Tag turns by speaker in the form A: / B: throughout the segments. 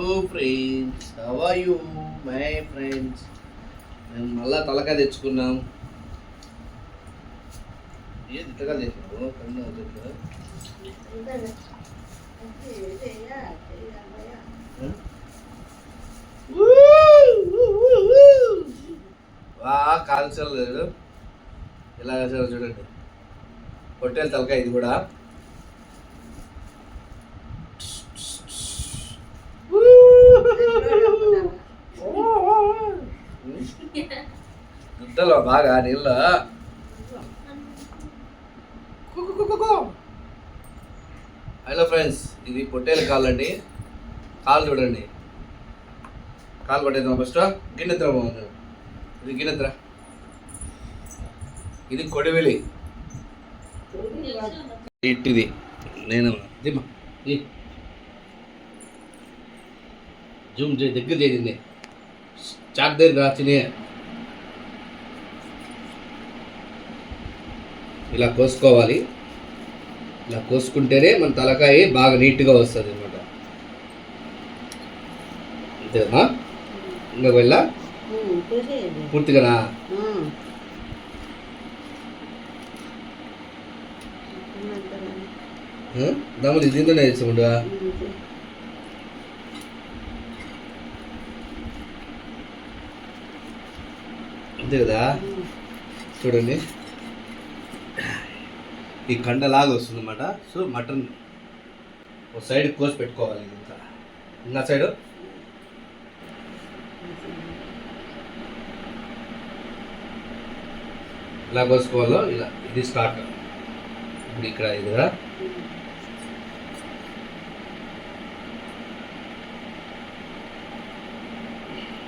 A: Hello friends how you my friends మేము మళ్ళా తలకాయ తెచ్చుకున్నాం. ఏది ఇంతగా తెచ్చినావు? కన్ను వా కాల్చలు ఎలా చూడండి. పొట్టేలు తలకాయ ఇది కూడా. గుద్దలో బాగా నీళ్ళ హలో ఫ్రెండ్స్ ఇది పొట్టేలు కాళ్ళు అండి. కాళ్ళు చూడండి. కాలు పట్టేద్దాం ఫస్ట్ గిన్నెత్ర బాగుంది ఇది గిన్నెత్ర ఇది కొడివెలి. ఇట్టిది. నేను దిమ్మా. జూమ్ చేయి దగ్గర చేసింది చాక్ దగ్గర రాచినే ఇలా కోసుకోవాలి. ఇలా కోసుకుంటేనే మన తలకాయ బాగా నీట్గా వస్తుంది అనమాట అంతేనా? ఇంకా వెళ్ళా? పూర్తిగానా? దమ్ములు దీంతోనే వేసుకుంటా అంతే కదా చూడండి. ఈ కండలాగా వస్తుంది వస్తుందన్నమాట. సో మటన్ ఒక సైడ్ కోసి పెట్టుకోవాలి ఇంకా ఇంకా సైడ్? ఇలా కోసుకోవాలో ఇలా ఇది స్టార్ట్. ఇప్పుడు ఇక్కడ ఇది కదా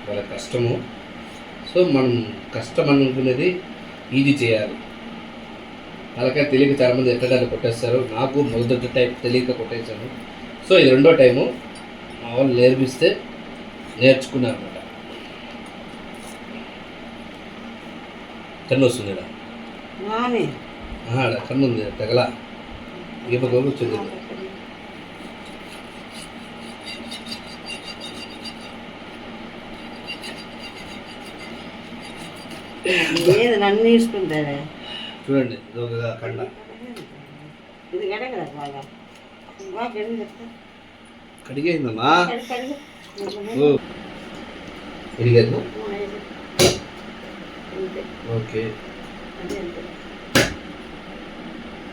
A: చాలా కష్టము. సో మనం కష్టం అనుకునేది ఈజీ చేయాలి. అలాగే తెలియక చాలా మంది ఎట్టడానికి కొట్టేస్తారు? నాకు మొదటి టైప్ తెలియక కొట్టేశాను. సో ఇది రెండో టైము. మా వాళ్ళు నేర్పిస్తే నేర్చుకున్నాను అనమాట కన్ను వస్తుంది కన్ను ఉంది తగల గీప
B: లేదు నన్ను తీసుకుంటారే
A: చూడండి ఇది ఒక కండ
B: ఇది కడగరా బాగా బాగా కడిగి చెప్తా
A: కడిగేసిందమ్మా
B: కడిగి కడిగి
A: ఓ కడిగేద్దా
B: అంతే
A: ఓకే
B: అదే అంతే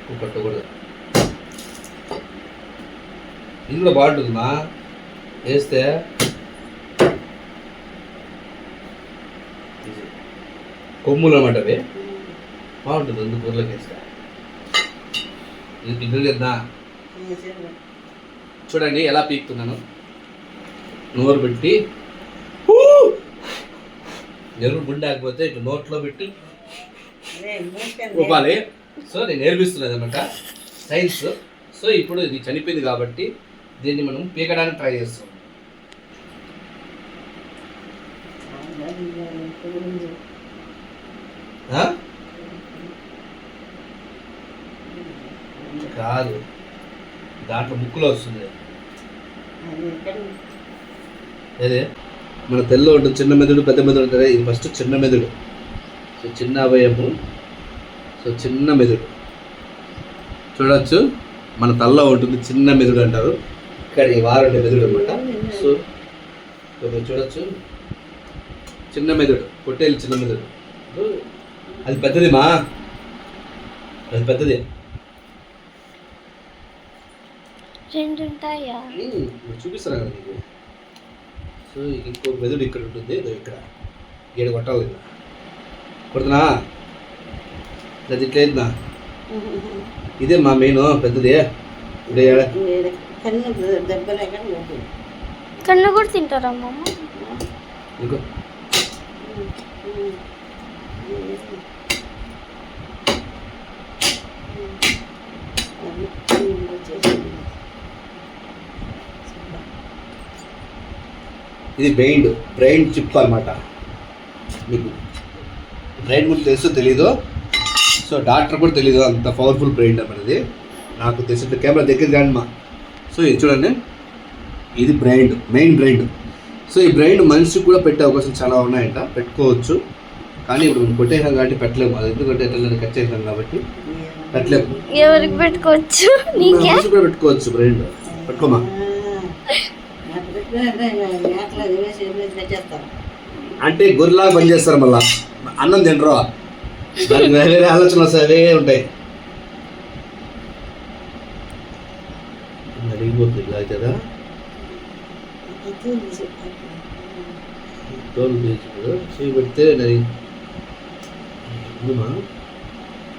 A: ఉప్పు పట్టకూడదు ఇది కూడా బాగుంటుందమ్మా వేస్తే కొమ్ములు అనమాట అవి. బాగుంటుంది అందుకు కూరలోకి వేస్తే. ఇది పిల్లలు కదా. చూడండి ఎలా పీకుతున్నాను. నోరు పెట్టి. ఎరువు గుండాకపోతే ఇటు నోట్లో పెట్టి.
B: అదే
A: ఊపాలి. సో నేను నేర్పిస్తున్నది అనమాట సైన్స్ సో ఇప్పుడు ఇది చనిపోయింది కాబట్టి దీన్ని మనం పీకడానికి ట్రై చేస్తాం. కాదు. దాంట్లో ముక్కులో వస్తుంది. అదే మన తెల్ల ఉంటుంది చిన్న మెదడు పెద్ద మెదడు ఉంటుంది. ఇది ఫస్ట్ చిన్న మెదడు. సో చిన్న అవయము. సో చిన్న మెదడు. చూడొచ్చు. మన తల్లో ఉంటుంది చిన్న మెదడు అంటారు. ఇక్కడ ఈ వారంటే మెదడు అనమాట సో చూడొచ్చు. చిన్న మెదడు. పొట్టేలు చిన్న మెదడు. అది పెద్దది మా. అది పెద్దది.
C: రెండు ఉంటాయా
A: ఇప్పుడు చూపిస్తాను కదా నీకు? సో ఇంకో మెదడు ఇక్కడ ఉంటుంది ఇదో ఇక్కడ. ఏడు కొట్టాలి ఇలా కొడుతున్నా? అది ఇట్లా వేద్దా? ఇదే మా మెయిన్ పెద్దది. ఇదే ఏడ?
B: కన్ను దెబ్బలేక లోపల
C: కన్ను కూడా తింటారా అమ్మమ్మ?
A: ఇంకో. ఇది బెయిన్ బ్రెయిన్ చిప్ అనమాట మీకు బ్రెయిన్ గురించి తెలుసో తెలీదు? సో డాక్టర్ కూడా తెలీదు? అంత పవర్ఫుల్ బ్రెయిన్ అన్నమాట ఇది. నాకు తెలిసిన కెమెరా దగ్గర కానీ మా సో ఇది చూడండి. ఇది బ్రెయిన్ మెయిన్ బ్రెయిన్ సో ఈ బ్రెయిన్ మనిషికి కూడా పెట్టే అవకాశం చాలా ఉన్నాయంట. పెట్టుకోవచ్చు. కానీ ఇప్పుడు మనం కొట్టేసాం కాబట్టి పెట్టలేము. అది ఎందుకంటే ఎట్లా కట్ చేసాం కాబట్టి పెట్టలేము.
C: ఎవరికి పెట్టుకోవచ్చు? నీకే?
A: కూడా పెట్టుకోవచ్చు బ్రైండ్ పెట్టుకోమా? అంటే గొర్రెలాగా పనిచేస్తారు మళ్ళా. అన్నం తినరు? దానికి వేరే వేరే ఆలోచనలు వస్తాయి అవే ఉంటాయి. నలిగిపోతుంది ఇలా కదా? తోలు చేయి పెడితే అవునా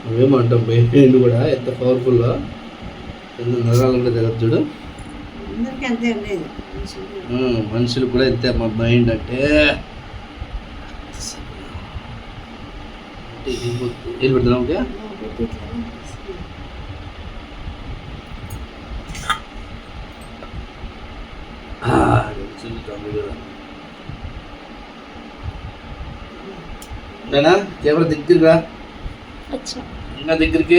A: నువ్వేమంటావు మెయిన్ కూడా ఎంత పవర్ఫుల్గా ఎంత నరాలు కూడా జరగదు చూడు. మనుషులు కూడా ఇంతే మా మైండ్ అంటే. ఏం పెడుతున్నావు ఓకే ఆ, అది వచ్చింది తమ్ముడు కూడా. నేనా కెమెరా దగ్గరగా
C: వచ్చిన.
A: ఇంకా దగ్గరికి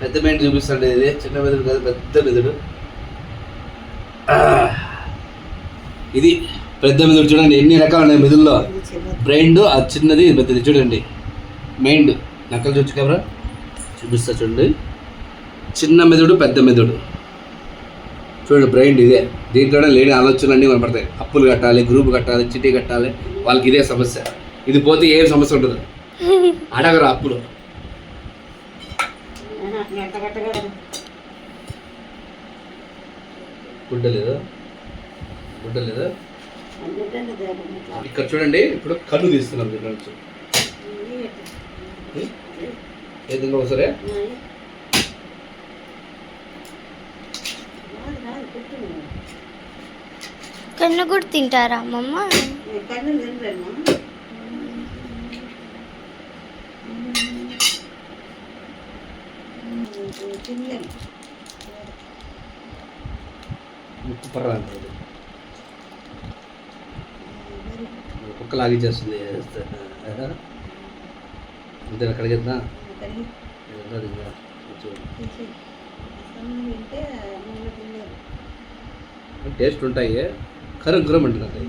A: పెద్ద మైండ్ చూపిస్తాడు ఇది. చిన్న మెదడు కాదు పెద్ద మెదడు. ఇది పెద్ద మెదడు చూడండి ఎన్ని రకాలు ఉన్నాయి మెదుల్లో బ్రెయిన్ ఆ చిన్నది పెద్దది. చూడండి. మైండ్ నక్కలు చూసి కెమెరా. చూపిస్తా చూడండి. చిన్న మెదడు పెద్ద మెదడు. చూడండి బ్రెయిన్ ఇదే. దీంట్లోనే లేని ఆలోచనలన్నీ కనపడతాయి. అప్పులు కట్టాలి గ్రూప్ కట్టాలి చిట్టి కట్టాలి. వాళ్ళకి ఇదే సమస్య. ఇది పోతే ఏం సమస్య ఉండదు. అడగరు
B: కట్టగలరు
A: గుడ్డ లేదా? లేదా. ఇక్కడ చూడండి ఇప్పుడు కళ్ళు తీస్తున్నాం దీంట్లో నుంచి. ఏ విధంగా ఒకసారి.
C: కన్ను కూడా తింటారా అమ్మమ్మ
B: ఈ కన్ను తినరేమో తినలేము
A: ముక్కు పర్ర కుక్క లాగించేస్తుంది అంతే కడిగేద్దా? అది టేస్ట్ ఉంటాయి. కరం కరం అంటున్నారు.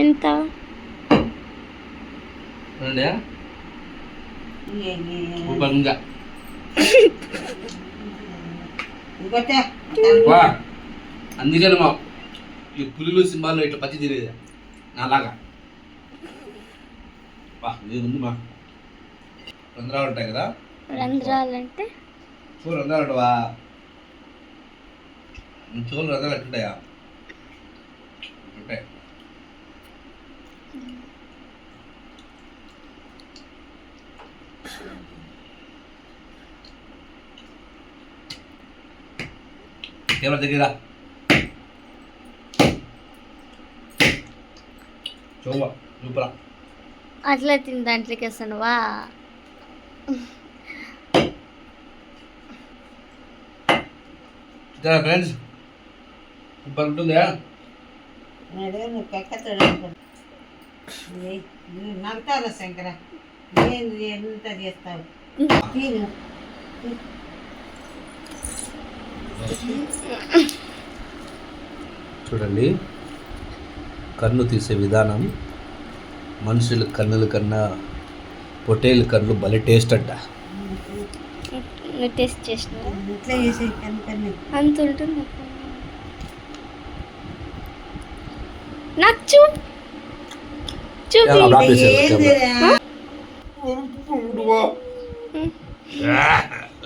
C: ఎంత?
A: సూపర్గా
B: ఇంకోటే
A: వా అందుకని మా ఈ పులులు సింహాలు ఇట్లా పచ్చి తినేది నాలాగా వా ఇది ఉంది మా రంధ్రాలు ఉంటాయి కదా
C: రంధ్రాలంటే
A: చూడు రంధ్రాలు ఉంటావా చూలు రంధ్రాలు ఎట్లుంటాయా ఉంటాయి కెమెరా దగ్గర చూవ చూపరా
C: అట్లా తిని దాంట్లోకి వేస్తానువా
A: ఫ్రెండ్స్ సూపర్ ఉంటుందా
B: అదే నువ్వు కక్కతాడు నడతారా శంకర ఏంది ఎంత చేస్తావు
A: చూడండి. కన్ను తీసే విధానం. మనుషుల కన్నుల కన్నా పొటేల్ కన్ను భలే టేస్ట్ అంట.
C: టేస్ట్ అంత ఉంటుంది. అక్క. నాకు చూ చూపి?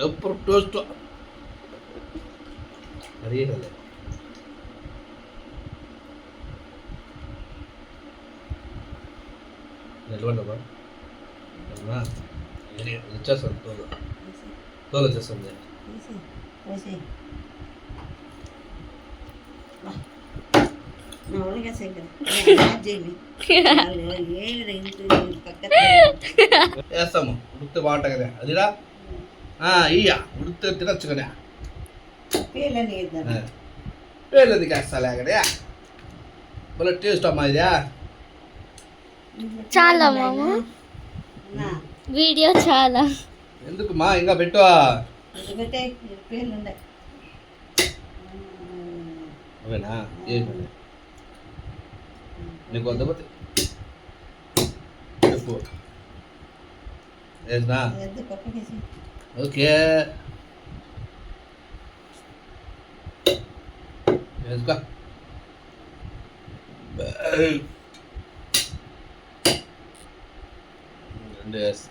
A: ఎప్పుడు టోస్ట్ అది కదా నిలబడమ్మా వచ్చేస్తాను తోలు తోలు వచ్చేస్తుంది
B: పోసి నా ఒళ్ళగా శంకర చేయండి ఏమి ఇంట్లో కక్కతాడు
A: వేస్తాము ఉడికితే బాగుంటుంది కదా అదిరా ఇయ్య ఉడికితే తినచ్చు కదా వేరేది వేస్తా కదా భలే టేస్ట్ అమ్మా ఇదా.
C: చాలా మామ.
B: నా.
C: వీడియో చాలా.
A: ఎందుకు మా ఇంకా పెట్టు అవేనా? చెప్పు. ఓకే. వేసుకో రెండు వేస్తా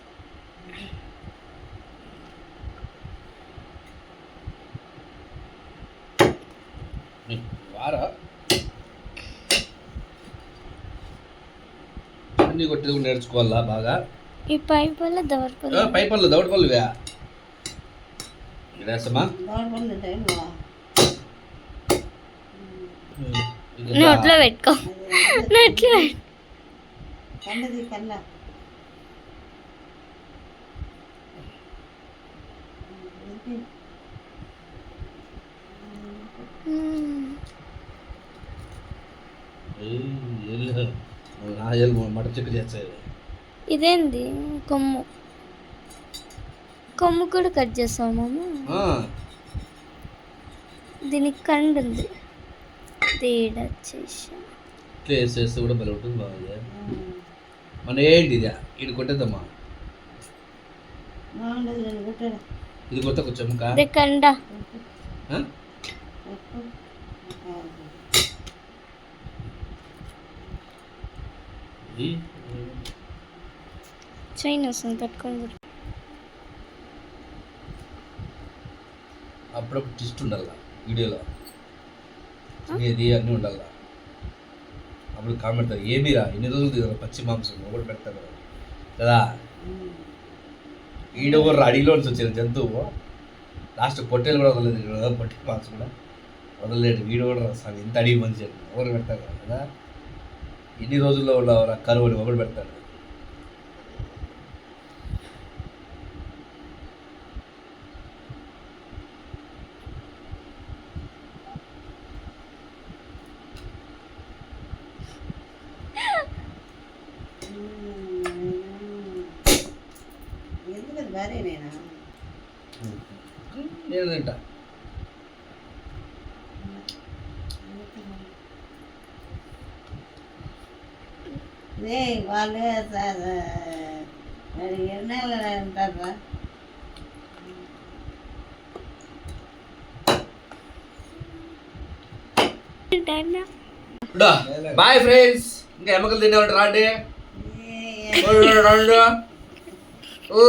A: వారా అన్నీ కొట్టేది కూడా నేర్చుకోవాలా బాగా?
C: ఈ పైప్ వల్ల దవర్
A: ఆ, పై పళ్ళు దవడ పళ్ళు
C: నోట్లో పెట్టుకో. నోట్లో ఇదేంది? కొమ్ము. కొమ్ము కూడా కట్ మామ?
A: ఆ,
C: దీనికి కండు ఉంది. తేడా వచ్చేసా
A: ఇట్లా వేసేస్తే కూడా బలం ఉంటుంది బాగా మన ఏంటి ఇది? ఇది కొట్టేద్దామా? ఇది కొత్త కొంచెం
C: కండ. చైన్ వస్తుంది
A: అప్పుడప్పుడు ట్విస్ట్ ఉండాల వీడియోలో. ఇది అన్నీ ఉండాలి అప్పుడు కామెంట్ ఏమిరా ఎన్ని రోజులు తినాలి పచ్చి మాంసం ఒకటి పెడతారు కదా. ఈడ కూడా అడిగిలో నుంచి వచ్చిన జంతువు? లాస్ట్ పొట్టేలు కూడా వదలలేదు కదా పొట్టి మాంసం కూడా వదలలేదు వీడు కూడా రాస్తాను ఇంత అడిగి మంచి ఎవరు పెడతారు కదా ఇన్ని రోజుల్లో ఉన్న కరువుని ఒకటి పెడతాడు. నేను తింటా
B: రే వాళ్ళు ఎన్నాళ్ళు అంటారా
A: బాయ్ ఫ్రెండ్స్ ఇంకా ఎమ్మకలు తినేవాడు రాండి
B: ఏ
A: రండి. ఓ